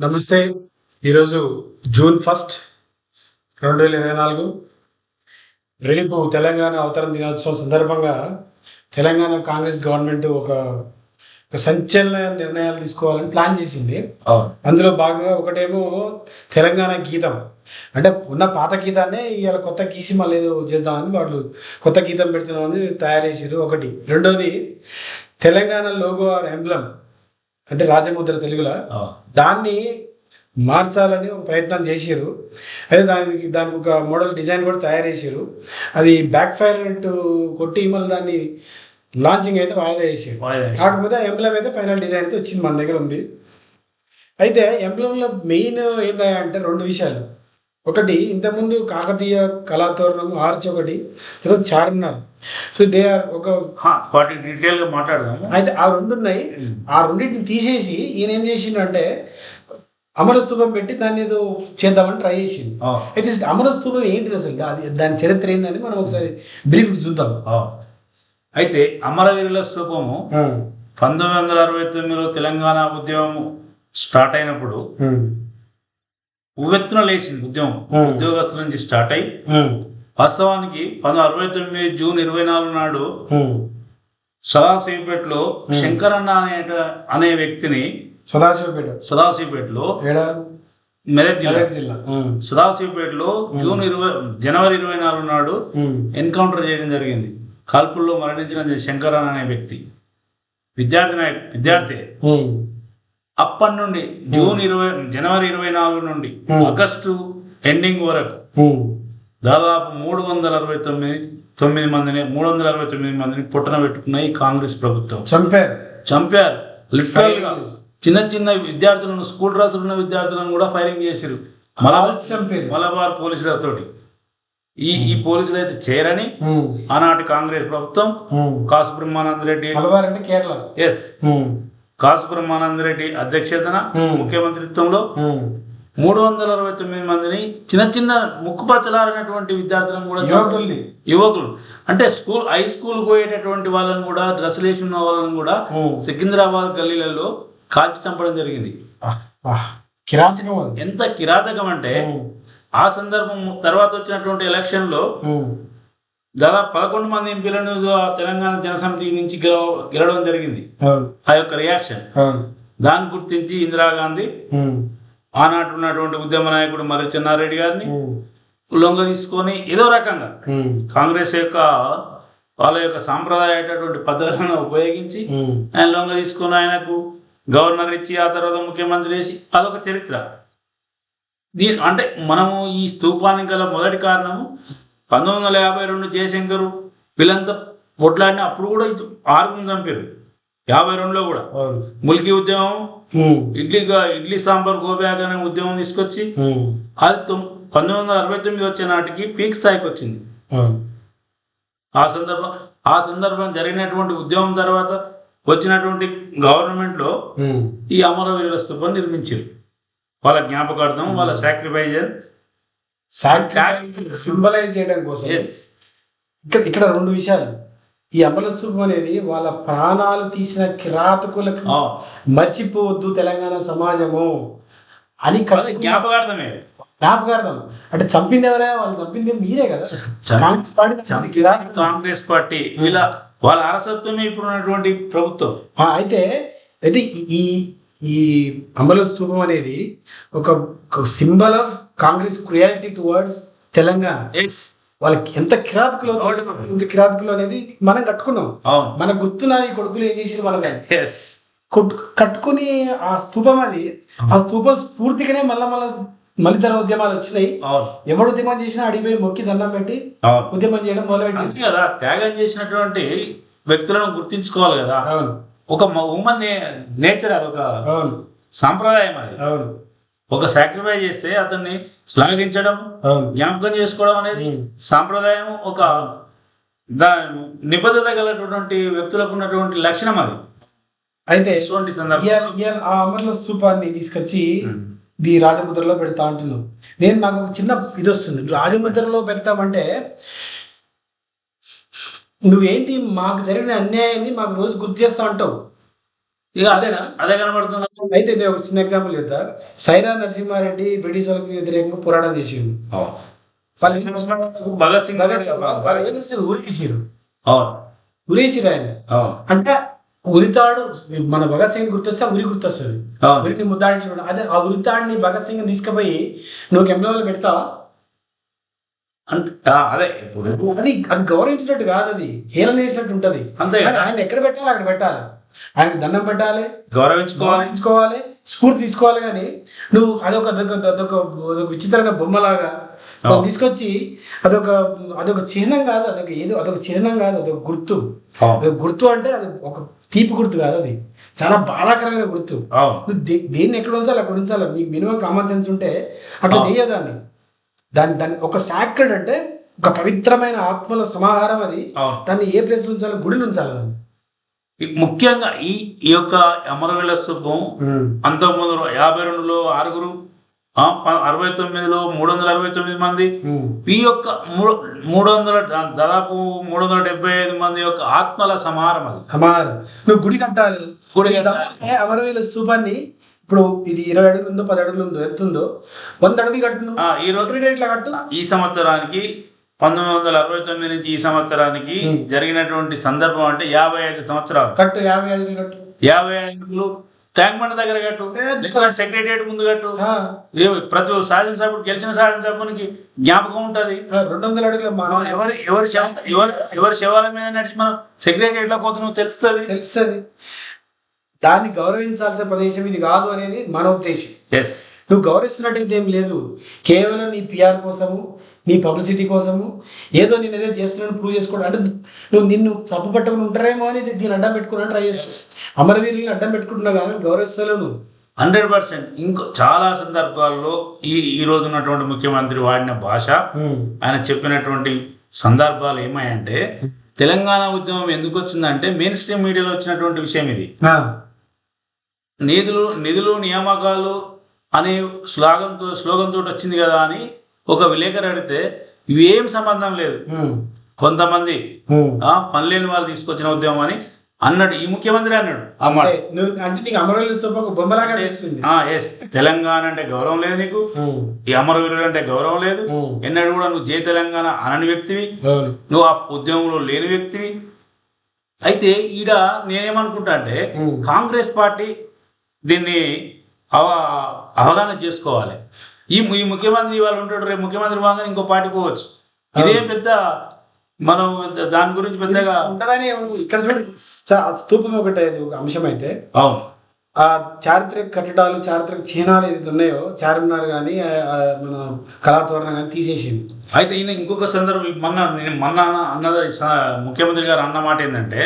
నమస్తే. ఈరోజు June first రెండు వేల ఇరవై నాలుగు. రేపు తెలంగాణ అవతరణ దినోత్సవం సందర్భంగా తెలంగాణ కాంగ్రెస్ గవర్నమెంట్ ఒక ఒక సంచలన నిర్ణయాలు తీసుకోవాలని ప్లాన్ చేసింది. అందులో భాగంగా ఒకటేమో తెలంగాణ గీతం. అంటే ఉన్న పాత గీతాన్నే ఇవాళ కొత్త గీసి మళ్ళీ ఏదో చేద్దామని వాళ్ళు కొత్త గీతం పెడుతున్నామని తయారు చేసారు ఒకటి. రెండోది తెలంగాణ లోగో ఆర్ ఎంబ్లం అంటే రాజముద్ర తెలుగులో దాన్ని మార్చాలని ఒక ప్రయత్నం చేసారు అయితే దానికి దానికి ఒక మోడల్ డిజైన్ కూడా తయారు చేసారు అది బ్యాక్ ఫైర్ అన్నట్టు కొట్టి మళ్ళీ దాన్ని లాంచింగ్ అయితే వాయిదా చేసారు కాకపోతే ఎంబ్లం అయితే ఫైనల్ డిజైన్ అయితే వచ్చింది మన దగ్గర ఉంది. అయితే ఎంబ్లంలో మెయిన్ ఏంటంటే రెండు విషయాలు. ఒకటి ఇంతకుముందు కాకతీయ కళాతోరణం ఆర్చ్ ఒకటి తర్వాత చార్మినార్. సో దే ఆర్ ఒక వాటి డీటెయిల్గా మాట్లాడదాము. అయితే ఆ రెండు ఉన్నాయి. ఆ రెండింటిని తీసేసి ఈయన ఏం చేసిండంటే అమరస్తూపం పెట్టి దాన్ని ఏదో చేద్దామని ట్రై చేసిండు. అయితే అమరస్తూపం ఏంటిది అసలు? అది దాని చరిత్ర ఏందని మనం ఒకసారి బ్రీఫ్ చూద్దాం. అయితే అమరవీరుల స్తూపము పంతొమ్మిది వందల అరవై తొమ్మిదిలో తెలంగాణ ఉద్యమం స్టార్ట్ అయినప్పుడు ఉవ్వెత్తున లేచింది ఉద్యమం. ఉద్యోగస్తుల నుంచి స్టార్ట్ అయి వాస్తవానికి పంతొమ్మిది అరవై తొమ్మిది జూన్ ఇరవై నాలుగు నాడు సదాశివపేటలో శంకరన్న అనే అనే వ్యక్తిని సదాశివపేట. సదాశివపేటలో ఏడా? మెదక్ జిల్లా. సదాశివపేటలో జూన్ ఇరవై జనవరి ఇరవై నాలుగు నాడు ఎన్కౌంటర్ చేయడం జరిగింది. కాల్పుల్లో మరణించిన శంకరన్ అనే వ్యక్తి. విద్యార్థి నాయక్ విద్యార్థి. అప్పటి నుండి జూన్ ఇరవై జనవరి ఇరవై నాలుగు నుండి Hmm. ఆగస్టు ఎండింగ్ వరకు ఉమ్, దాదాపు మూడు వందల అరవై తొమ్మిది తొమ్మిది మందిని మూడు వందల అరవై తొమ్మిది మందిని పుట్టన పెట్టుకున్న ఈ కాంగ్రెస్ ప్రభుత్వం. చంపారు. చంపారు. లిటరల్గా చిన్న చిన్న విద్యార్థులను స్కూల్ డ్రెస్సులు ఉన్న విద్యార్థులను కూడా ఫైరింగ్ చేశారు. మలబార్ పోలీసులతోటి. ఈ ఈ పోలీసులు అయితే చేరని ఆనాటి కాంగ్రెస్ ప్రభుత్వం. కాసు బ్రహ్మానంద రెడ్డి మలబార్ అంటే కేరళ. ఎస్ కాసు బ్రహ్మానంద రెడ్డి అధ్యక్షతన. ముఖ్యమంత్రిత్వంలో. మూడు వందల అరవై తొమ్మిది మందిని చిన్న చిన్న ముక్కుపచ్చలారినటువంటి విద్యార్థులను కూడా యువకుల్ని యువకులు అంటే స్కూల్ హై స్కూల్ పోయేటటువంటి వాళ్ళని కూడా డ్రెస్సులు వేసి ఉన్న వాళ్ళని కూడా. సికింద్రాబాద్ గల్లీలలో కాల్చి చంపడం జరిగింది. కిరాతకం ఎంత కిరాతకం అంటే ఆ సందర్భం తర్వాత వచ్చినటువంటి ఎలక్షన్లో ఉమ్, దాదాపు పదకొండు మంది ఎంపీలను తెలంగాణ జనసమితి నుంచి గెలవ గెలవడం జరిగింది. ఆ యొక్క రియాక్షన్. దాన్ని గుర్తించి ఇందిరాగాంధీ ఆనాటి ఉన్నటువంటి ఉద్యమ నాయకుడు మర్రి చెన్నారెడ్డి గారిని లొంగ తీసుకొని ఏదో రకంగా కాంగ్రెస్ యొక్క వాళ్ళ యొక్క సాంప్రదాయటువంటి పద్ధతులను ఉపయోగించి. ఆయన లొంగ తీసుకొని ఆయనకు గవర్నర్ ఇచ్చి ఆ తర్వాత ముఖ్యమంత్రి చేసి అదొక చరిత్ర. దీని అంటే మనము ఈ స్తూపానికి గల మొదటి కారణము పంతొమ్మిది వందల యాభై రెండు జయశంకరు వీళ్ళంతా పొట్లాడిన అప్పుడు కూడా ఆరుగురు చంపారు యాభై రెండులో కూడా. ముల్కీ ఉద్యమం ఇడ్లీ ఇడ్లీ సాంబార్ గోబ్యాగ్ అనే ఉద్యమం తీసుకొచ్చి అది తొమ్- పంతొమ్మిది వందల అరవై తొమ్మిది వచ్చే నాటికి పీక్ స్థాయికి వచ్చింది. ఆ. సందర్భం ఆ సందర్భం జరిగినటువంటి ఉద్యమం తర్వాత వచ్చినటువంటి గవర్నమెంట్లో. ఈ అమరవీరుల స్తూపం నిర్మించారు. వాళ్ళ జ్ఞాపకార్థం వాళ్ళ సాక్రిఫైజ్ సింబలైజ్ చేయడం కోసం. ఇక్కడ ఇక్కడ రెండు విషయాలు. ఈ అమల స్తూపం అనేది వాళ్ళ ప్రాణాలు తీసిన కిరాతకులకు మర్చిపోవద్దు తెలంగాణ సమాజము అని జ్ఞాపకార్థమే జ్ఞాపకార్థం. అంటే చంపింది ఎవరే వాళ్ళు చంపింది మీరే కదా. కాంగ్రెస్ పార్టీ. కాంగ్రెస్ పార్టీ. వీళ్ళ వాళ్ళ అరసత్వమే ఇప్పుడు ఉన్నటువంటి ప్రభుత్వం అయితే అయితే ఈ- ఈ ఈ అమల స్తూపం అనేది ఒక symbol of Congress cruelty towards Telangana. Yes వాళ్ళకి ఎంత కిరాతకులు ఎంత కిరాతకులు అనేది మనం కట్టుకున్నాం. మన గుర్తున్న ఈ కొడుకులు ఏం చేసి మనకి ఎస్ కొట్టు- కట్టుకుని ఆ స్తూపం అది ఆ స్తూపం స్ఫూర్తిగానే మళ్ళా మళ్ళా మళ్ళీ తర ఉద్యమాలు వచ్చినాయి. ఎవడు ఉద్యమం చేసినా అడిగిపోయి మొక్కి దండం పెట్టి ఉద్యమం చేయడం మొదలుపెట్టింది. కదా త్యాగం చేసినటువంటి వ్యక్తులను గుర్తించుకోవాలి కదా. ఒక ఉమెన్ నేచర్ అది ఒక అవును. సాంప్రదాయం అది. అవును. ఒక సాక్రిఫై చేస్తే అతన్ని శ్లాఘించడం జ్ఞాపకం చేసుకోవడం అనేది. సాంప్రదాయం ఒక దా నిబద్ధత గలటువంటి వ్యక్తులకు ఉన్నటువంటి లక్షణం అది. అయితే ఇటువంటి సందర్భం ఆ అమర్ల స్తూపాన్ని తీసుకొచ్చి ది రాజముద్రలో పెడతా అంటున్నాం నేను నాకు ఒక చిన్న ఇది వస్తుంది. రాజముద్రలో పెడతామంటే నువ్వేంటి మాకు జరిగిన అన్యాయాన్ని మాకు రోజు గుర్తు చేస్తా అంటావు? ఇక అదే అదేనా? అదే కనబడుతుంది? అయితే నేను ఒక చిన్న ఎగ్జాంపుల్ చెప్తా. సైరా నరసింహారెడ్డి బ్రిటిష్ వాళ్ళకి వ్యతిరేకంగా పోరాటం చేసిండు? భగత్ సింగ్ భగత్ సింగ్ ఉరేసిరు ఆయన. అంటే ఉరితాడు మన భగత్ సింగ్ గుర్తొస్తే ఉరి గుర్తొస్తుంది. ఉరికి ముద్దాడి అదే ఆ ఉరితాడిని భగత్ సింగ్ తీసుకుపోయి నువ్వు కెమెరాలో పెడతావా అదే ఇప్పుడు అది గౌరవించినట్టు కాదు అది హేళన చేసినట్టు ఉంటది. అంతే ఆయన ఎక్కడ పెట్టాలి అక్కడ పెట్టాలి. ఆయన దండం పెట్టాలి గౌరవించుకోవాలి. గౌరవించుకోవాలి స్ఫూర్తి తీసుకోవాలి కానీ నువ్వు అదొక అదొక అదొక అదొక విచిత్రమైన బొమ్మలాగా తీసుకొచ్చి అదొక అదొక చిహ్నం కాదు అదొక ఏదో అదొక చిహ్నం కాదు అదొక గుర్తు. అదొక గుర్తు అంటే అది ఒక తీపి గుర్తు కాదు అది. చాలా బాధాకరమైన గుర్తు. నువ్వు దేన్ని ఎక్కడ ఉంచాలి అక్కడ ఉంచాలి. నీకు మినిమం కామన్ సెన్స్ ఉంటే అట్లా. చేయదాన్ని దాని దాన్ని. ఒక సాక్రెడ్ అంటే ఒక పవిత్రమైన ఆత్మల సమాహారం అది. దాన్ని ఏ ప్లేస్లో ఉంచాలి గుడిలో ఉంచాలి దాన్ని. ముఖ్యంగా ఈ ఈ యొక్క అమరవీల స్తూపం పంతొమ్మిది యాభై రెండులో ఆరుగురు అరవై తొమ్మిదిలో మూడు వందల అరవై తొమ్మిది మంది ఈ యొక్క మూడు వందల దాదాపు మూడు వందల డెబ్బై ఐదు మంది యొక్క ఆత్మల సమాహారం అది. సమాహారం. నువ్వు గుడి కట్టాలి. గుడి అమరవీల స్తూపాన్ని ఇప్పుడు ఇది ఇరవై అడుగులు ఉందో పది అడుగులు ఉందో ఎంత ఉందో వంద అడుగులు కట్టు ఈ రోజు ఒకటి ఇట్లా కట్టు. ఈ సంవత్సరానికి పంతొమ్మిది వందల అరవై తొమ్మిది నుంచి ఈ సంవత్సరానికి. జరిగినటువంటి సందర్భం అంటే యాభై ఐదు సంవత్సరాలు. కట్టు యాభై అడుగులు కట్టు. యాభై ఐదులు ట్యాంక్ బండ్ దగ్గర కట్టు సెక్రటరియట్ ముందు కట్టు. ప్రతి శాసనసభ్యుడు గెలిచిన శాసనసభ్యునికి జ్ఞాపకం ఉంటది. రెండు వందల అడుగుల ఎవరి ఎవరి ఎవరి ఎవరి శవాల మీద నడిచి మనం సెక్రటరియట్లో పోతున్నాం తెలుస్తుంది. తెలుస్తుంది. దాన్ని గౌరవించాల్సిన ప్రదేశం ఇది కాదు అనేది మన ఉద్దేశం. ఎస్ నువ్వు గౌరవిస్తున్నట్టు ఏం లేదు. కేవలం నీ పిఆర్ కోసము నీ పబ్లిసిటీ కోసము? ఏదో నేను ఏదో చేస్తున్నాను ప్రూవ్ చేసుకోవడం. అంటే నువ్వు నిన్ను తప్పు పట్టుకుని ఉంటారేమో అని దీన్ని అడ్డం పెట్టుకుని ట్రై చేస్తావు అమరవీరుని అడ్డం పెట్టుకుంటున్నావు కానీ గౌరవిస్తలేవు నువ్వు హండ్రెడ్ పర్సెంట్. ఇంకో చాలా సందర్భాల్లో ఈ ఈ రోజు ఉన్నటువంటి ముఖ్యమంత్రి వాడిన భాష ఆయన చెప్పినటువంటి సందర్భాలు ఏమాయంటే తెలంగాణ ఉద్యమం ఎందుకు వచ్చిందంటే మెయిన్ స్ట్రీమ్ మీడియాలో వచ్చినటువంటి విషయం ఇది. నిధులు నిధులు నియామకాలు అనే స్లోగన్తో స్లోగన్తో వచ్చింది కదా అని ఒక విలేకరు అడిగితే ఇవి ఏం సంబంధం లేదు. కొంతమంది ఉమ్. ఆ, పనిలేని వాళ్ళు తీసుకొచ్చిన ఉద్యమం అని అన్నాడు. ఈ ముఖ్యమంత్రి అన్నాడు అమ్మాడు తెలంగాణ అంటే గౌరవం లేదు నీకు. ఈ అమరవీరుడు అంటే గౌరవం లేదు. ఎన్నడూ కూడా నువ్వు జై తెలంగాణ అనని వ్యక్తివి. నువ్వు ఆ ఉద్యమంలో లేని వ్యక్తివి. అయితే ఈడ నేనేమనుకుంటా అంటే. కాంగ్రెస్ పార్టీ దీన్ని అవ అవగాహన చేసుకోవాలి. ఈ ఈ ముఖ్యమంత్రి వాళ్ళు ఉంటాడు రేపు ముఖ్యమంత్రి బాగా ఇంకో పార్టీ పోవచ్చు. ఇదేం పెద్ద మనం దాని గురించి పెద్దగా ఉంటదని ఇక్కడ చూడండి స్తూపం ఒకటి అంశం అయితే. అవును. ఆ చారిత్రక కట్టడాలు చారిత్రక చిహ్నాలు ఏదైతే ఉన్నాయో చార్మినార్ కానీ మన కళాతోరణ కానీ తీసేసింది అయితే ఈయన ఇంకొక సందర్భం మొన్న నేను మొన్న అన్న- అన్నది ముఖ్యమంత్రి గారు అన్న మాట ఏంటంటే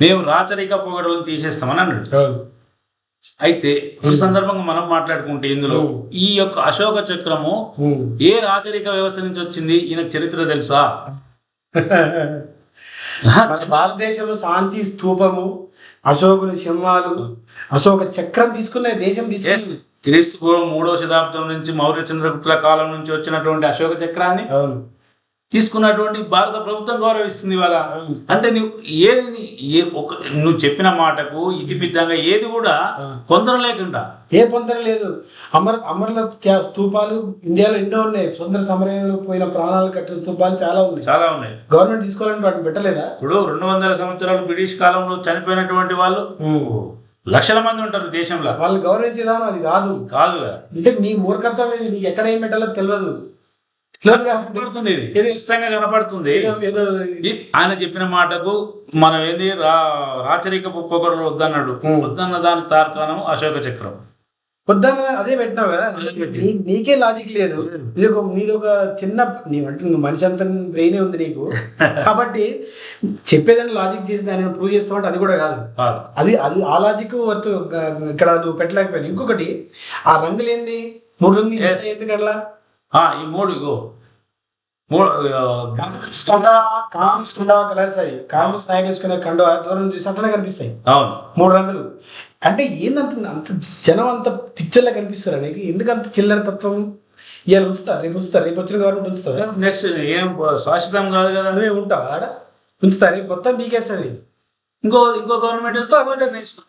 మేము రాచరిక పొగడలను తీసేస్తామని అన్నాడు. అయితే ఈ సందర్భంగా మనం మాట్లాడుకుంటే ఇందులో. ఈ యొక్క అశోక చక్రము. ఏ రాచరిక వ్యవస్థ నుంచి వచ్చింది ఈయనకు చరిత్ర తెలుసా భారతదేశంలో శాంతి స్తూపము అశోకుని సింహాలు అశోక చక్రం తీసుకున్న దేశం. తీసుకుంది క్రీస్తు పూర్వం మూడవ శతాబ్దం నుంచి మౌర్య చంద్రగుప్తుల కాలం నుంచి వచ్చినటువంటి అశోక చక్రాన్ని తీసుకున్నటువంటి భారత ప్రభుత్వం గౌరవిస్తుంది ఇవాళ. అవును. అంటే నువ్వు ఏది ఏ ఒక నువ్వు చెప్పిన మాటకు ఇతిపిద్దంగా ఏది కూడా. పొందడం లేకుండా. ఏ పొందన లేదు. అమర అమరుల స్తూపాలు ఇండియాలో ఎన్నో ఉన్నాయి. స్వతంత్ర సమరంలో పోయిన ప్రాణాలు కట్టిన స్తూపాలు చాలా ఉన్నాయి. చాలా ఉన్నాయి. గవర్నమెంట్ తీసుకోవాలంటే వాటిని పెట్టలేదా? ఇప్పుడు రెండు వందల సంవత్సరాలు బ్రిటిష్ కాలంలో చనిపోయినటువంటి వాళ్ళు లక్షల మంది ఉంటారు దేశంలో. వాళ్ళు గౌరవించేదానం అది కాదు. కాదు. అంటే నీ మూర్ఖత్వం? నీకు ఎక్కడ ఏం పెట్టాలో తెలియదు. కనపడుతుంది. ఇది ఇష్టంగా కనపడుతుంది. ఏదో ఆయన చెప్పిన మాటకు మనం ఏంది? రా రాచరిక పొగడలు వద్దన్నాడు. వద్దన్న దానికి తార్కాణం అశోక చక్రం. వద్దన్న అదే పెట్టినావు కదా? నీకే లాజిక్ లేదు. ఇది ఒక నీది ఒక చిన్న నీ అంటే నువ్వు మనిషి అంత బ్రెయినే ఉంది నీకు. కాబట్టి చెప్పేదాన్ని లాజిక్ చేసి దాన్ని ప్రూవ్ చేస్తామంటే అది కూడా కాదు. అది అది ఆ లాజిక్ వర్త్ ఇక్కడ నువ్వు పెట్టలేకపోయావు ఇంకొకటి ఆ రంగులు ఏంది మూడు రంగులు Yes. ఈ మూడు ఇగో. కలర్స్ అవి. కాంగ్రెస్ నాయకులు వేసుకునే కండ దూరం చూసి అట్లనే కనిపిస్తాయి. అవును. మూడు రంగులు. అంటే ఏందంత అంత జనం అంత పిక్చర్లా కనిపిస్తారా నీకు? ఎందుకు అంత చిల్లర తత్వం? ఇవాళ ఉంచుతారు రేపు ఉంచుతారు రేపు వచ్చిన గవర్నమెంట్ ఉంచుతారు నెక్స్ట్ ఏం శాశ్వతం కాదు కదా. నువ్వే ఉంటావు ఆడ. ఉంచుతారు రేపు మొత్తం పీకేస్తుంది. ఇంకో ఇంకో గవర్నమెంట్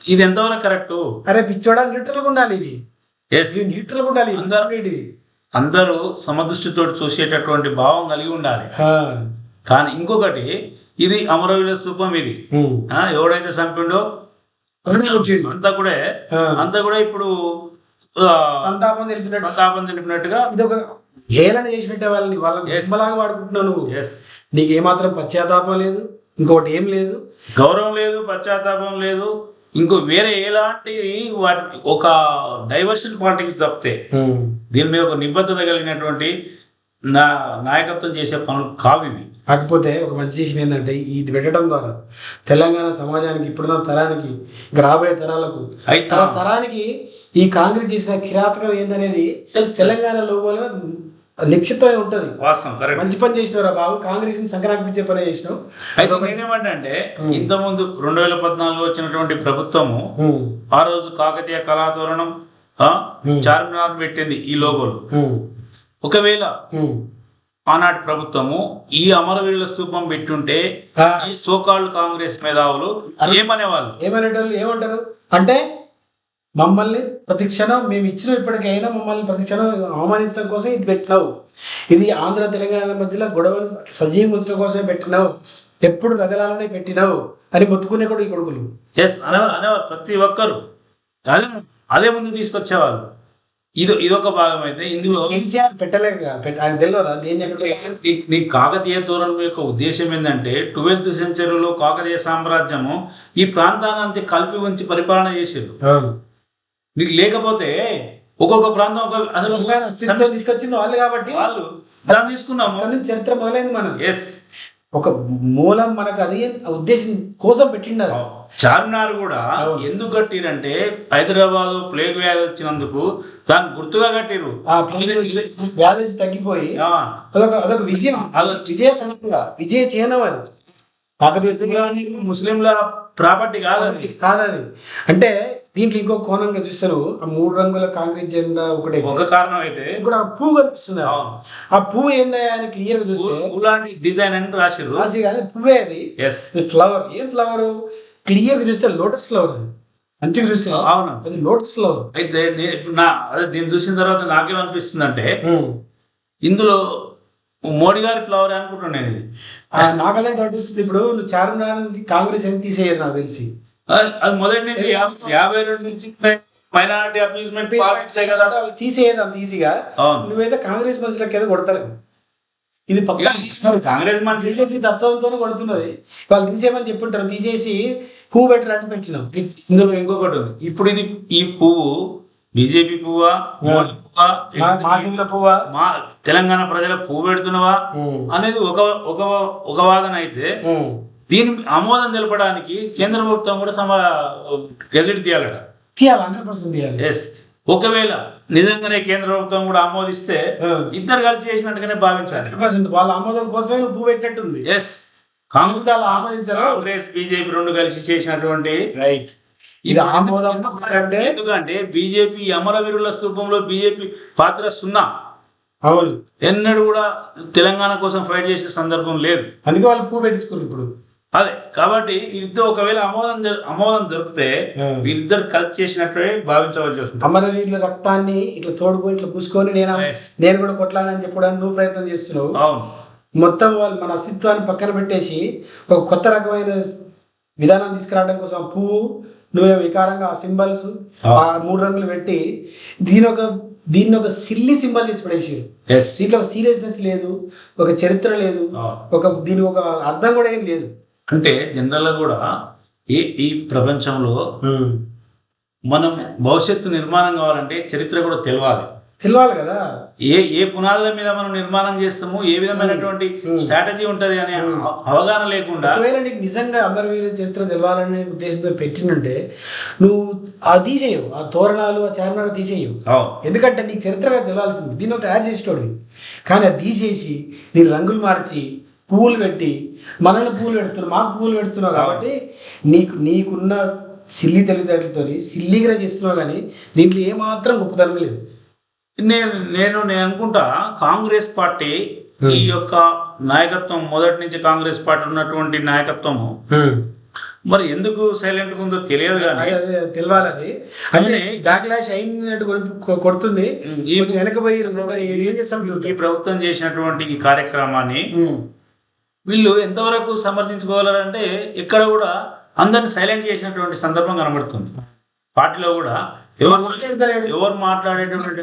ఇది ఎంతవరకు కరెక్ట్ అరే పిచ్చోడా న్యూట్రల్గా ఉండాలి ఇవి. న్యూట్రల్గా ఉండాలి. అందరూ- ఇది అందరూ సమదృష్టితో చూసేటటువంటి భావం కలిగి ఉండాలి. కానీ ఇంకొకటి ఇది అమరవీరుల స్తూపం ఇది. ఎవడైతే చంపిండో. అంతా కూడా. అంతా కూడా ఇప్పుడు సంతాపం తెలిపినట్టు సంతాపం తెలిపినట్టుగా ఇది ఒక హేళన చేసినట్టే వాళ్ళని వాళ్ళని వాడుకుంటున్నావు నువ్వు. నీకు ఏమాత్రం పశ్చాత్తాపం లేదు ఇంకోటి ఏం లేదు. గౌరవం లేదు పశ్చాత్తాపం లేదు. ఇంకో వేరే ఎలాంటి వాటి ఒక డైవర్షన్ పాలిటిక్స్ తప్పితే దీని మీద ఒక నిబద్ధత కలిగినటువంటి నా నాయకత్వం చేసే పనులు కావు ఇవి. కాకపోతే ఒక మంచి చేసిన ఏంటంటే ఇది పెట్టడం ద్వారా తెలంగాణ సమాజానికి ఇప్పుడున్న తరానికి ఇంకా రాబోయే తరాలకు తర తరానికి ఈ కాంగ్రెస్ చేసిన కిరాతకం ఏందనేది తెలుసు. తెలంగాణ లోగోలో నిక్షిప్తమై ఉంటది. వాస్తవం కరెక్ట్ మంచి పని చేసినావు రా బాబు కాంగ్రెస్ సంక్రాంతించే పని చేసినావు. అయితే నేనేమంటే అంటే ఇంతకుముందు రెండు వేల పద్నాలుగులో వచ్చినటువంటి ప్రభుత్వము ఆ రోజు కాకతీయ కళాతోరణం. చార్మినార్ పెట్టింది ఈ లోగోలు. ఒకవేళ. ఆనాటి ప్రభుత్వము ఈ అమరవీరుల స్తూపం పెట్టుంటే ఈ సోకాళ్ళు కాంగ్రెస్ మేధావులు ఏమనేవాళ్ళు? ఏమనేటోళ్ళు ఏమంటారు? అంటే మమ్మల్ని ప్రతి క్షణం మేము ఇచ్చిన ఇప్పటికైనా మమ్మల్ని ప్రతి క్షణం అవమానించడం కోసం ఇది పెట్టినావు. ఇది ఆంధ్ర తెలంగాణ మధ్యలో గొడవలు సజీవం ఉంచడం కోసమే పెట్టినావు. ఎప్పుడు రగలాలనే పెట్టినావు అని మొత్తుకునే కూడా ఈ కొడుకులు. ఎస్ అనే అనేవారు ప్రతి ఒక్కరు. అదే అదే ముందు తీసుకొచ్చేవాళ్ళు. ఇది ఇదొక భాగం అయితే ఇందులో కేసీఆర్ పెట్టలేక ఆయన తెలియదా? నీ కాకతీయ తోరణం యొక్క ఉద్దేశం ఏంటంటే ట్వెల్త్ సెంచరీలో కాకతీయ సామ్రాజ్యము ఈ ప్రాంతాన్ని అంతే కలిపి ఉంచి పరిపాలన చేసేది నీకు లేకపోతే ఒక్కొక్క ప్రాంతం ఒక అసలు తీసుకొచ్చింది వాళ్ళు కాబట్టి వాళ్ళు దాన్ని తీసుకున్నాము. చరిత్ర మొదలైంది మనం ఎస్ ఒక మూలం మనకు అది ఉద్దేశం కోసం పెట్టిండు. చార్మినార్ కూడా. ఎందుకు కట్టిరంటే హైదరాబాద్ ప్లేగ్ వ్యాధి వచ్చినందుకు దాన్ని గుర్తుగా కట్టిరు. ఆ వ్యాధి తగ్గిపోయి అదొక అదొక విజయం. అదొక విజయ సనంగా విజయ చిహ్నం అది. కానీ ముస్లింల ప్రాపర్టీ కాదు అది కాదది. అంటే దీంట్లో ఇంకో కోణంగా చూస్తారు ఆ మూడు రంగుల కాంగ్రెస్ జెండా ఒకటే. ఒక కారణం అయితే కూడా ఆ పువ్వు కనిపిస్తుంది. అవును. ఆ పువ్వు ఏందా అని క్లియర్గా చూస్తే ఉలాంటి డిజైన్ అని రాసిర్రు. రాసి కాదు పువ్వే అది. ఎస్ ఫ్లవర్ ఏం ఫ్లవర్ క్లియర్గా చూస్తే లోటస్ ఫ్లవర్ అది. మంచిగా చూస్తే అవును. అది లోటస్ ఫ్లవర్ అయితే నేను ఇప్పుడు నా అదే దీన్ని చూసిన తర్వాత నాకేమనిపిస్తుంది అంటే ఇందులో మోడీ గారి ఫ్లవర్ అనుకుంటున్నాను నేను. ఇది నాకు అదే ఇప్పుడు నువ్వు చార్మినార్ కాంగ్రెస్ ఎంత తీసేయదు నాకు తెలిసి. అది మొదటి నుంచి యాభై- రెండు నుంచి మైనారిటీ అప్యూజ్మెంట్ పాలిటిక్స్ కదా. వాళ్ళు తీసేయదు అంత ఈజీగా. నువ్వైతే కాంగ్రెస్ మనుషులకి ఏదో కొడతారు. ఇది కాంగ్రెస్ మనిషి బీజేపీ తత్వంతోనే కొడుతున్నది. వాళ్ళు తీసేయమని చెప్పుంటారు. తీసేసి పువ్వు పెట్టి రాసి పెట్టినాం ఇందులో ఇంకొకటి ఉంది. ఇప్పుడు ఇది ఈ పువ్వు బీజేపీ పువ్వా మోడీ పువ్వా పువ్వా? మా తెలంగాణ ప్రజల పువ్వు పెడుతున్నవా అనేది ఒక ఒక ఒక వాదన అయితే దీని ఆమోదం తెలపడానికి కేంద్ర ప్రభుత్వం కూడా సమ గెజెట్ తీయాలట. తీయాలి హండ్రెడ్ పర్సెంట్ తీయాలి. ఎస్ ఒకవేళ నిజంగానే కేంద్ర ప్రభుత్వం కూడా ఆమోదిస్తే ఇద్దరు కలిసి చేసినట్టుగానే భావించాలి. వాళ్ళ ఆమోదం కోసమే నువ్వు పువ్వు పెట్టినట్టుంది. ఎస్ కాంగ్రెస్ వాళ్ళు ఆమోదించారు? కాంగ్రెస్ బీజేపీ రెండు కలిసి చేసినటువంటి రైట్ ఇది ఆమోదం అంటే ఎందుకంటే బీజేపీ అమరవీరుల స్తూపంలో బీజేపీ పాత్ర సున్నా. అవును. ఎన్నడూ కూడా తెలంగాణ కోసం ఫైట్ చేసే సందర్భం లేదు. అందుకే వాళ్ళు పువ్వు పెట్టించుకున్నారు ఇప్పుడు. అదే కాబట్టి వీరిద్దరు ఒకవేళ ఆమోదం ఆమోదం దొరికితే వీరిద్దరు కలిసి చేసినట్టే భావించవలసి వస్తుంది. అమరవీరుల రక్తాన్ని ఇట్లా తోడుకొని ఇట్లా పూసుకొని నేను. నేను కూడా కొట్లాలని చెప్పడానికి నువ్వు ప్రయత్నం చేస్తున్నావు. అవును. మొత్తం వాళ్ళు మన అస్తిత్వాన్ని పక్కన పెట్టేసి ఒక కొత్త రకమైన విధానం తీసుకురావడం కోసం పువ్వు నువ్వే వికారంగా ఆ సింబల్స్ ఆ. మూడు రంగులు పెట్టి దీని ఒక దీన్ని ఒక సిల్లి సింబల్ చేసి పడేసి దీంట్లో ఒక సీరియస్నెస్ లేదు ఒక చరిత్ర లేదు ఒక దీనికి ఒక అర్థం కూడా ఏం లేదు. అంటే జనరల్గా కూడా ఈ ఈ ప్రపంచంలో మనం భవిష్యత్తు నిర్మాణం కావాలంటే చరిత్ర కూడా తెలవాలి. తెలియాలి కదా? ఏ ఏ పునాదుల మీద మనం నిర్మాణం చేస్తాము ఏ విధమైనటువంటి. స్ట్రాటజీ ఉంటది అనే. అవ- అవగాహన లేకుండా ఒకవేళ నీకు నిజంగా అమరవీరుల చరిత్ర తెలవాలనే ఉద్దేశంతో పెట్టినంటే నువ్వు అది తీసేయవు. ఆ తోరణాలు ఆ చార్మినార్ తీసేయవు. ఎందుకంటే నీకు చరిత్రగా తెలవాల్సింది. దీన్ని ఒకటి యాడ్ చేసేటోడు కానీ అది తీసేసి నీ రంగులు మార్చి పువ్వులు పెట్టి మనల్ని పువ్వులు పెడుతున్నావు మాకు పువ్వులు పెడుతున్నావు కాబట్టి నీకు నీకున్న సిల్లి తెలివితేటలతో సిల్లిగా చేస్తున్నావు కానీ దీంట్లో ఏమాత్రం గొప్పతనం లేదు. నేను నేను నేను అనుకుంటా కాంగ్రెస్ పార్టీ ఈ యొక్క నాయకత్వం మొదటి నుంచి కాంగ్రెస్ పార్టీ ఉన్నటువంటి నాయకత్వము మరి ఎందుకు సైలెంట్ ఉందో తెలియదు కానీ అదే అదే తెలియాలి అది. అంటే కానీ- బ్యాక్ లాష్ అయింది కొడుతుంది. వెనకపోయి ఏం చేస్తాం ఈ. ప్రభుత్వం చేసినటువంటి ఈ కార్యక్రమాన్ని. వీళ్ళు ఎంతవరకు సమర్థించుకోగలరంటే ఎక్కడ కూడా అందరిని సైలెంట్ చేసినటువంటి సందర్భం కనబడుతుంది. పార్టీలో కూడా ఎవరు. ఎవరు మాట్లాడేటటువంటి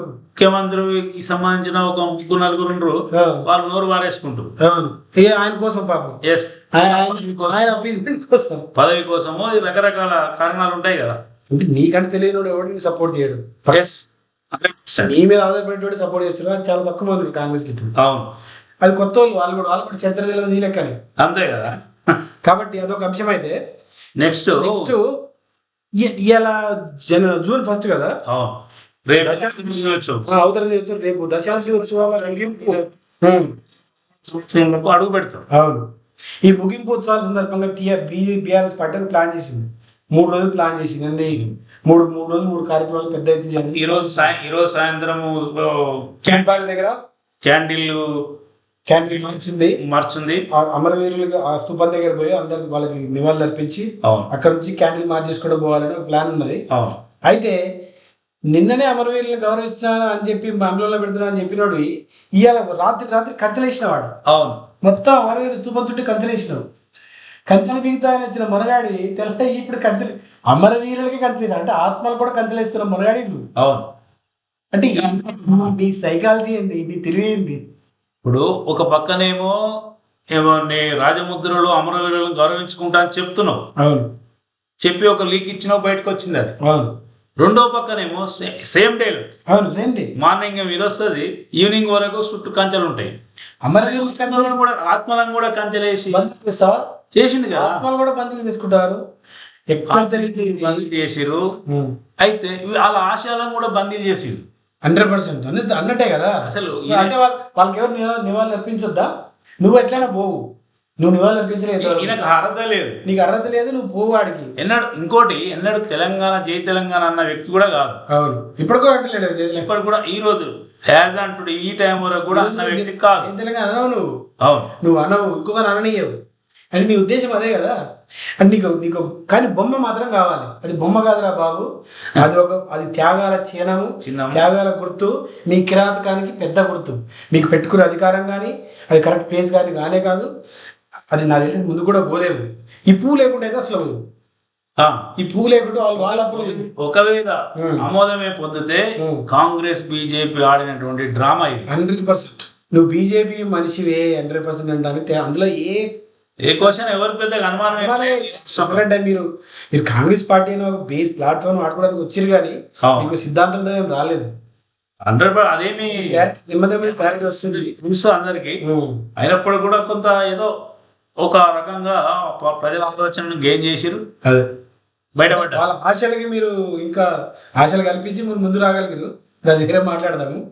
ముఖ్యమంత్రికి సంబంధించిన ఒక ముగ్గురు నలుగురు వాళ్ళు నోరు వారేసుకుంటూ అవును. ఏ ఆయన కోసం పాపం. ఎస్ కోసం. పదవి కోసము రకరకాల కారణాలు ఉంటాయి కదా. అంటే నీకంటే తెలియని ఎవరిని సపోర్ట్ చేయడు? ఎస్ నీ మీద ఆధారపడి సపోర్ట్ చేస్తున్నారు చాలా తక్కువ మంది కాంగ్రెస్ ఇప్పుడు. అవును. అది కొత్త వాళ్ళు వాళ్ళు కూడా వాళ్ళు కూడా చరిత్ర తెలియదు నీ లెక్కని. అంతే కదా? కాబట్టి అదొక అంశం అయితే నెక్స్ట్ నెక్స్ట్ ఇలా జన జూన్ ఫస్ట్ కదా? రేపు అవతల రేపు. దశాంశ ఉత్సవాల ముగింపు. అడుగు పెడతాం. అవును. ఈ ముగింపు ఉత్సవాల సందర్భంగా TR B BRS party plan చేసింది. మూడు రోజులు ప్లాన్ చేసింది అన్ని మూడు మూడు రోజులు మూడు కార్యక్రమాలు పెద్ద ఎత్తున జరిగింది. ఈ రోజు సాయం ఈ రోజు సాయంత్రము క్యాంప్ పార్క్ దగ్గర? క్యాండిల్ క్యాంటీన్ మార్చింది. మార్చుంది. ఆ అమరవీరులకు ఆ స్థూపం దగ్గర పోయి అందరికి వాళ్ళకి నివాళులు అర్పించి అక్కడ నుంచి క్యాండిల్ మార్చేసుకుంటూ పోవాలని ఒక ప్లాన్ ఉన్నది. అయితే నిన్ననే అమరవీరులను గౌరవిస్తున్నా అని చెప్పి మండలంలో పెడుతున్నా అని చెప్పినోడు ఇవాళ రాత్రి రాత్రి కంచెలేసిన వాడు అవును. మొత్తం అమరవీరు స్థూపం చుట్టూ కంచెలేసినావు కంచెలు బిగుతా అని వచ్చిన మునగాడి తెల్ల ఇప్పుడు కంచెలు అమరవీరులకి కంచెలేసి అంటే ఆత్మలు కూడా కంచెలేస్తున్న మునగాడి అవును. అంటే నీ సైకాలజీ ఏంది? నీ తెలివి ఏంది? ఇప్పుడు ఒక పక్కనేమో ఏమో నీ రాజముద్రలో అమరవీరులను గౌరవించుకుంటా అని చెప్తున్నావు. అవును. చెప్పి ఒక లీక్ ఇచ్చినావు బయటకు వచ్చింది అది. అవును. రెండో పక్కనేమో సేమ్ డేలో అవును సేండి మార్నింగ్ ఇది వస్తుంది? ఈవినింగ్ వరకు చుట్టూ కంచెలు ఉంటాయి. అమరవీరుల కంచెలు కూడా ఆత్మలను కూడా బంధువులు ఇస్తావా చేసింది కదా. ఆత్మలు కూడా బంధువులు తీసుకుంటారు ఎక్కడ చేసిరు అయితే వాళ్ళ ఆశయాలను కూడా బందీ చేసిరు హండ్రెడ్ పర్సెంట్. అన్నట్టే కదా? అసలు అంటే వాళ్ళ- వాళ్ళకి ఎవరు నివా- నివాళులు అర్పించొద్దా? నువ్వు ఎట్లయినా పోవు. నువ్వు నివాళులు అర్పించలేదు ఈయనకు అర్హత లేదు. నీకు అర్హత లేదు నువ్వు పోవు వాడికి ఎన్నడు ఇంకోటి ఎన్నడు తెలంగాణ జై తెలంగాణ అన్న వ్యక్తి కూడా కాదు. అవును. ఇప్పుడు కూడా అంటలేడు ఇప్పటి కూడా ఈ రోజు యాజ్ అంటుడు ఈ టైం వరకు కూడా అన్న వ్యక్తి కాదు. తెలంగాణ అనవు నువ్వు. అవును. నువ్వు అనవు ఇంకొక అననీయవు. అంటే నీ ఉద్దేశం అదే కదా? అంటే నీకు నీకు కానీ బొమ్మ మాత్రం కావాలి. అది బొమ్మ కాదురా బాబు. అది ఒక అది త్యాగాల చిహ్నము చిన్న త్యాగాల గుర్తు మీ కిరాతకానికి పెద్ద గుర్తు. మీకు పెట్టుకునే అధికారం కానీ అది కరెక్ట్ ప్లేస్ కానీ కానే కాదు. అది నా తెలిసి ముందు కూడా పోలేదు. ఈ పువ్వు లేకుండా అయితే అసలు ఈ పువ్వు లేకుండా వాళ్ళు వాళ్ళ ఒకవేళ. ఆమోదమే పొందితే. కాంగ్రెస్ బీజేపీ ఆడినటువంటి డ్రామా ఇది. Hundred percent. నువ్వు బీజేపీ మనిషివే హండ్రెడ్ పర్సెంట్ అంటే అందులో ఏ ఏ క్వశ్చన్ ఎవరు పెద్దగా అనుమానం మీరు మీరు కాంగ్రెస్ పార్టీ అని ఒక బేస్ ప్లాట్ఫామ్ ఆడుకోవడానికి వచ్చారు కానీ. మీకు సిద్ధాంతంతో ఏం రాలేదు. హండ్రెడ్ అదేమి క్లారిటీ వస్తుంది. తెలుసు అందరికి. అయినప్పుడు కూడా కొంత ఏదో ఒక రకంగా ప్రజల ఆలోచనను గెయిన్ చేసిరు అదే. బయటపడ్డారు. వాళ్ళ ఆశలకి మీరు ఇంకా ఆశలు కల్పించి మీరు ముందు రాగలిగారు దాని దగ్గర మాట్లాడదాము.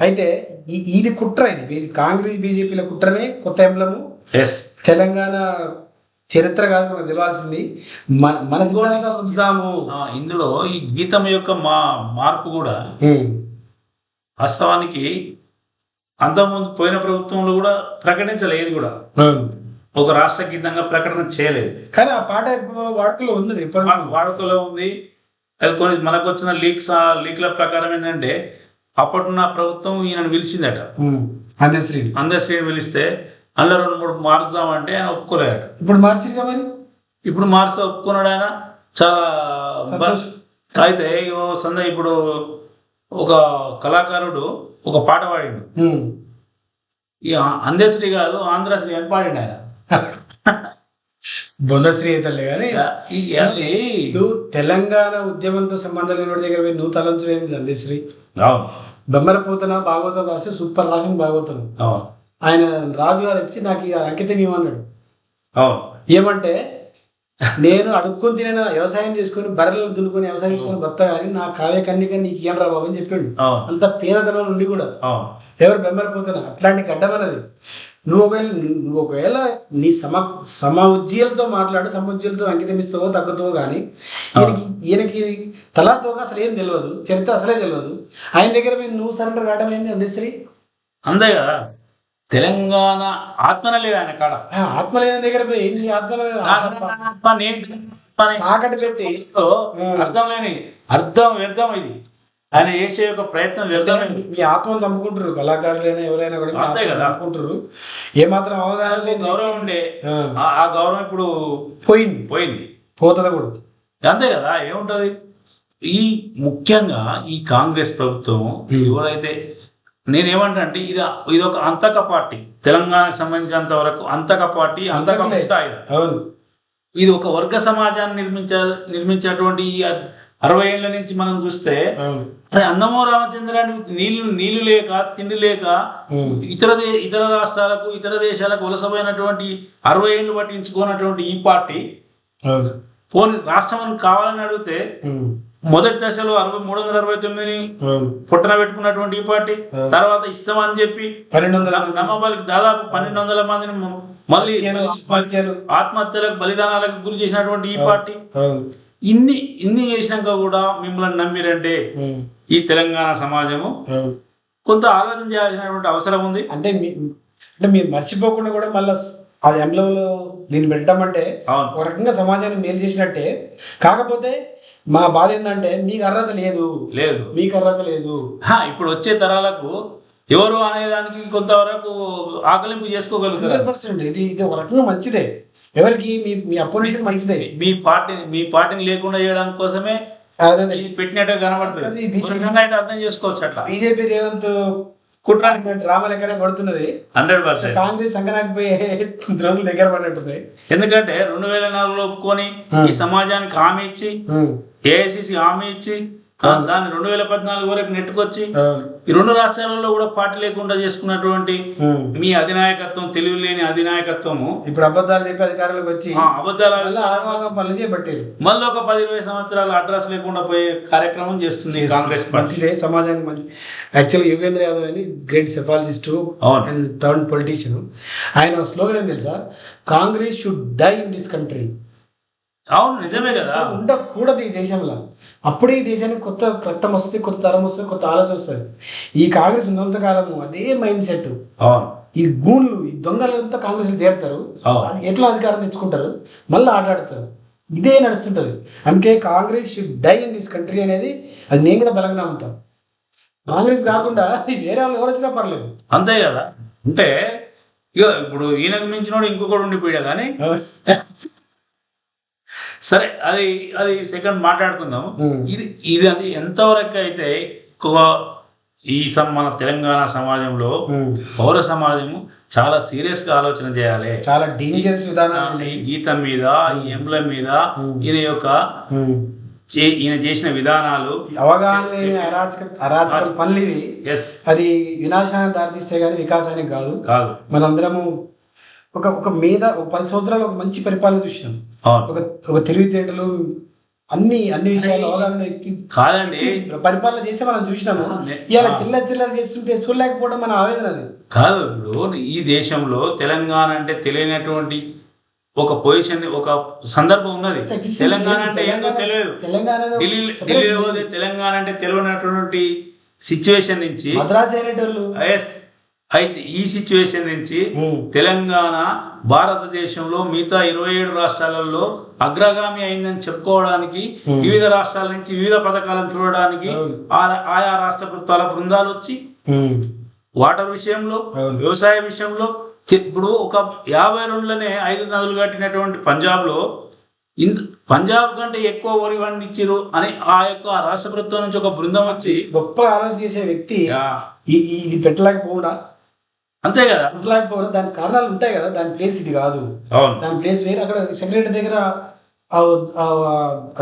అయితే ఇది కుట్ర ఇది. కాంగ్రెస్ బీజేపీల కుట్రనే కొత్త ఎంబ్లము ఎస్ తెలంగాణ చరిత్ర కాదు మనకు తెలియాల్సింది మన మన రుద్దుదాము ఇందులో ఈ గీతం యొక్క మా మార్పు కూడా. వాస్తవానికి అంతకుముందు పోయిన ప్రభుత్వంలో కూడా ప్రకటించలేదు కూడా. ఒక రాష్ట్ర గీతంగా ప్రకటన చేయలేదు. కానీ ఆ పాట ఇప్పుడు వాడుకలో ఉంది ఇప్పటి వా- వాడుకలో ఉంది. అది కొన్ని మనకు వచ్చిన లీక్స్ ఆ లీక్ల ప్రకారం ఏంటంటే అప్పటున్న ప్రభుత్వం ఈయనను పిలిచిందట. అందశ్రీ అందరి శ్రేణి పిలిస్తే అందులో రెండు మూడు మార్చుదామంటే ఆయన ఒప్పుకోలేదట. ఇప్పుడు మార్చిగా మరి? ఇప్పుడు మార్చి ఒప్పుకున్నాడు ఆయన. చాలా. అయితే సంద ఇప్పుడు ఒక కళాకారుడు ఒక పాట పాడిండు. ఈ అందశ్రీ కాదు ఆంధ్రశ్రీ అని పాడిండు ఆయన. బొందశ్రీ అయితే కానీ నువ్వు తెలంగాణ ఉద్యమంతో సంబంధం లేని దగ్గర పోయి నువ్వు తలంచలేదు అందశ్రీ బొమ్మరపోతన భాగవతం రాసి సూపర్ రాసిన భాగవతం. ఆయన రాజుగారు వచ్చి నాకు ఈ అంకితం ఇవ్వమన్నాడు. అవును ఏమంటే నేను అడుక్కొని తిన వ్యవసాయం చేసుకొని బర్రెలను దున్నుకొని వ్యవసాయం చేసుకొని బతా కానీ నా కావ్య కన్నిక నీకు ఇయ్యను రా బాబు అని చెప్పాడు. అంత పేదతనం నుండి కూడా. ఎవరు బెమ్మరిపోతున్నా అట్లాంటి గడ్డమన్నది నువ్వు ఒకవేళ నువ్వు ఒకవేళ నీ సమ సమ ఉజ్జీలతో మాట్లాడు సమ ఉజ్జీలతో అంకితం ఇస్తావో తగ్గుతావో కానీ ఈయనకి ఈయనకి తలాతోగా అసలు ఏం తెలియదు చరిత్ర అసలే తెలియదు ఆయన దగ్గర నువ్వు సరెండర్ కావడం ఏంది అందశ్రీ? అంతే కదా. తెలంగాణ ఆత్మన లేదు ఆయన కాడ ఆత్మ లేని దగ్గర పోయి ఏంది? ఆత్మ. నేను తాకట్టు పెట్టి. అర్థం లేని అర్థం వ్యర్థం ఇది ఆయన చేసే యొక్క ప్రయత్నం వ్యర్థమైంది. మీ ఆత్మను చంపుకుంటారు కళాకారులైనా ఎవరైనా కూడా అంతే కదా. చంపుకుంటారు ఏమాత్రం అవగాహన లేదు గౌరవం ఉండే. ఆ. గౌరవం ఇప్పుడు పోయింది. పోయింది. పోతుంది కూడా. అంతే కదా ఏముంటది? ఈ ముఖ్యంగా ఈ కాంగ్రెస్ ప్రభుత్వం ఎవరైతే నేనేమంటా అంటే ఇది ఇది ఒక అంతక పార్టీ. తెలంగాణకు సంబంధించినంత వరకు అంతక పార్టీ అంతక. అవును. ఇది ఒక వర్గ సమాజాన్ని నిర్మించ నిర్మించేటువంటి ఈ అరవై ఏళ్ళ నుంచి మనం చూస్తే అన్నమో రామచంద్రానికి నీళ్ళు నీళ్ళు లేక తిండి లేక ఇతర ఇతర రాష్ట్రాలకు ఇతర దేశాలకు వలసపోయినటువంటి అరవై ఏళ్ళు పట్టించుకున్నటువంటి ఈ పార్టీ పోనీ రాష్ట్రం కావాలని అడిగితే మొదటి దశలో అరవై మూడు వందల అరవై తొమ్మిదిని పుట్టన పెట్టుకున్నటువంటి ఈ పార్టీ తర్వాత ఇస్తామని చెప్పి పన్నెండు వందల నమ్మబాలికి దాదాపు పన్నెండు వందల మందిని మళ్ళీ హత్యలు, ఆత్మహత్యలు ఆత్మహత్యలకు బలిదానాలకు గురి చేసినటువంటి ఈ పార్టీ. ఇన్ని ఇన్ని చేసినాక కూడా మిమ్మల్ని నమ్మిరంటే ఈ తెలంగాణ సమాజము కొంత ఆలోచన చేయాల్సినటువంటి అవసరం ఉంది. అంటే అంటే మీరు మర్చిపోకుండా కూడా మళ్ళీ అది ఎంబ్లంలో దీన్ని పెట్టామంటే అవును. ఒక రకంగా సమాజాన్ని మేలు చేసినట్టే. కాకపోతే మా బాధ ఏంటంటే మీకు అర్హత లేదు. లేదు. మీకు అర్హత లేదు. హా, ఇప్పుడు వచ్చే తరాలకు ఎవరు అనేదానికి కొంతవరకు ఆకలింపు చేసుకోగలుగుతారు. పర్సెంట్. ఇది ఇది ఒక రకంగా మంచిదే. ఎవరికి మీ మీ అపోనెంట్ మంచిదే. మీ పార్టీ మీ పార్టీని లేకుండా చేయడానికి కోసమే పెట్టినట్టు కనబడుతుంది. అయితే అర్థం చేసుకోవచ్చు అట్లా. బీజేపీ రేవంత్ కుట్ర డ్రామా లెక్కనే కొడుతున్నది? Hundred percent. కాంగ్రెస్ సంకనాకి పోయి రోజులు దగ్గర పడినట్టున్నాయి. ఎందుకంటే రెండు వేల నాలుగులో ఒప్పుకొని. ఈ సమాజానికి హామీ ఇచ్చి ఏఐసిసి హామీ ఇచ్చి దాన్ని రెండు వేల పద్నాలుగు వరకు నెట్టుకొచ్చి ఈ రెండు రాష్ట్రాలలో కూడా పార్టీ లేకుండా చేసుకున్నటువంటి. మీ అధినాయకత్వం తెలివి లేని అధినాయకత్వము. ఇప్పుడు అబద్ధాలు చెప్పి అధికారంలోకి వచ్చి అబద్ధాల పనులు మళ్ళీ ఒక పది ఇరవై సంవత్సరాలు అడ్రస్ లేకుండా పోయే కార్యక్రమం చేస్తుంది కాంగ్రెస్ పార్టీ. మంచిదే సమాజానికి మంచి యాక్చువల్లీ యోగేంద్ర యాదవ్ అని great psephologist and town politician ఆయన స్లోగన్ ఏం తెలుసా? Congress should die in this country అవును నిజమే కదా. ఉండకూడదు ఈ దేశంలో. అప్పుడే ఈ దేశానికి కొత్త రక్తం వస్తుంది కొత్త తరం వస్తుంది కొత్త ఆలోచన వస్తుంది. ఈ కాంగ్రెస్ ఉన్నంత కాలము అదే మైండ్ సెట్. ఈ గూన్లు ఈ దొంగలంతా కాంగ్రెస్లో చేరుతారు. ఎట్లా అధికారం తెచ్చుకుంటారు? మళ్ళీ ఆట ఆడతారు ఇదే నడుస్తుంటది. అందుకే Congress should die in this country అనేది అది నేను కూడా బలంగా ఉంటాను కాంగ్రెస్ కాకుండా వేరే వాళ్ళు ఎవరు వచ్చినా పర్లేదు. అంతే కదా. అంటే ఇక ఇప్పుడు ఈయనకు మించినోడు ఇంకొకటి ఉండిపోయా కానీ సరే అది అది సెకండ్ మాట్లాడుకుందాం. ఇది ఇది అది ఎంతవరకు అయితే ఎక్కువ ఈ మన తెలంగాణ సమాజంలో. పౌర సమాజము చాలా సీరియస్గా ఆలోచన చేయాలి. చాలా డేంజరస్ విధానాలు ఈ గీతం మీద ఈ ఎంబ్లం మీద. ఈయన యొక్క ఈయన చేసిన విధానాలు అవగాహన అరాచక అరాచక పనులు ఎస్ అది వినాశానికి దారితీస్తే కానీ వికాసానికి కాదు. కాదు. మనందరము ఒక ఒక మీద ఒక పది సంవత్సరాలు ఒక మంచి పరిపాలన చూసినాం. ఒక ఒక తెలివితేటలు అన్ని అన్ని విషయాలు అవగాహన కాదండి. పరిపాలన చేస్తే మనం చూసినాము. ఇలా చిల్లర చిల్లర చేస్తుంటే చూడలేకపోవడం మన ఆవేదన అది. కాదు ఇప్పుడు ఈ దేశంలో తెలంగాణ అంటే తెలియనటువంటి ఒక పొజిషన్ ఒక సందర్భం ఉన్నది. తెలంగాణ. అంటే తెలంగాణ- తెలియదు. తెలంగాణ ఢిల్లీ ఢిల్లీలో తెలంగాణ అంటే తెలియనటువంటి సిచ్యువేషన్ నుంచి మద్రాసు అయినటోళ్ళు ఎస్ అయితే ఈ సిచ్యువేషన్ నుంచి. తెలంగాణ భారతదేశంలో మిగతా ఇరవై ఏడు రాష్ట్రాలలో అగ్రగామి అయిందని చెప్పుకోవడానికి. వివిధ రాష్ట్రాల నుంచి వివిధ పథకాలను చూడడానికి ఆయా రాష్ట్ర ప్రభుత్వాల బృందాలు వచ్చి. వాటర్ విషయంలో. వ్యవసాయ విషయంలో ఇప్పుడు ఒక యాభై రెండులోనే ఐదు నదులు కట్టినటువంటి పంజాబ్లో ఇంత పంజాబ్ కంటే ఎక్కువ వరి పండించారు అని ఆ యొక్క రాష్ట్ర ప్రభుత్వం నుంచి ఒక బృందం వచ్చి గొప్ప ఆలోచన చేసే వ్యక్తి ఇది పెట్టలేకపోవునా అంతే కదా? పెట్టలేకపోవడం దానికి కారణాలు ఉంటాయి కదా దాని ప్లేస్ ఇది కాదు. అవును. దాని ప్లేస్ వేరే. అక్కడ సెక్రటరీ దగ్గర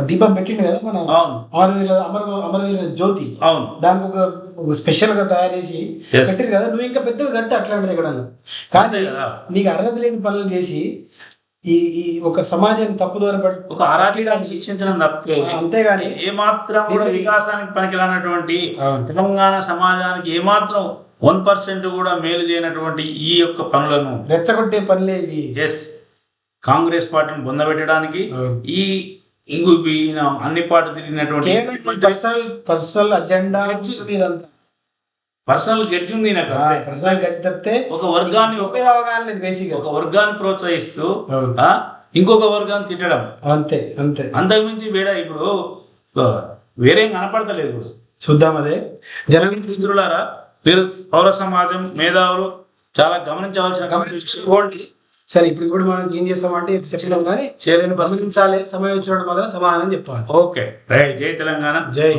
దీపం పెట్టిండు కదా మన అవును. అమరవీర అమర అమరవీర జ్యోతి. అవును. దానికి ఒక స్పెషల్గా తయారు చేసి. పెట్టారు కదా. నువ్వు ఇంకా పెద్దది కట్ట అట్లాంటిది ఎక్కడ కానీ నీకు అర్హత లేని పనులు చేసి ఈ ఈ ఒక సమాజాన్ని తప్పుదోవ పడి ఒక అరాచకాన్ని శిక్షించడం తప్పే. అంతేగాని ఏమాత్రం కూడా వికాసానికి పనికిరానటువంటి. తెలంగాణ సమాజానికి ఏమాత్రం వన్ పర్సెంట్ కూడా మేలు చేయనటువంటి ఈ యొక్క పనులను రెచ్చగొట్టే పనులే ఇవి. ఎస్ కాంగ్రెస్ పార్టీని బొందబెట్టడానికి. ఈ ఇంగు ఈయన అన్ని పార్టీ తిరిగినటువంటి personal personal agenda personal get ఉంది నాకు ఖర్చు తప్పితే ఒక వర్గాన్ని అవగాహన బేసిక్ ఒక వర్గాన్ని ప్రోత్సహిస్తూ ఇంకొక వర్గాన్ని తిట్టడం. అంతే అంతే. అంతకుమించి వేడ ఇప్పుడు వేరేం కనపడతలేదు ఇప్పుడు. చూద్దాం అదే. జనం మిత్రులారా మీరు పౌర సమాజం మేధావులు చాలా గమనించవలసిన గమనించుకోండి సరే ఇప్పుడు ఇప్పుడు మనం ఏం చేస్తామంటే చెప్పడం కానీ చేరని పరిస్థితి. గమనించాలి సమయం వచ్చినప్పుడు మాత్రం సమాధానం చెప్పాలి. ఓకే. రైట్. జై తెలంగాణ. జై.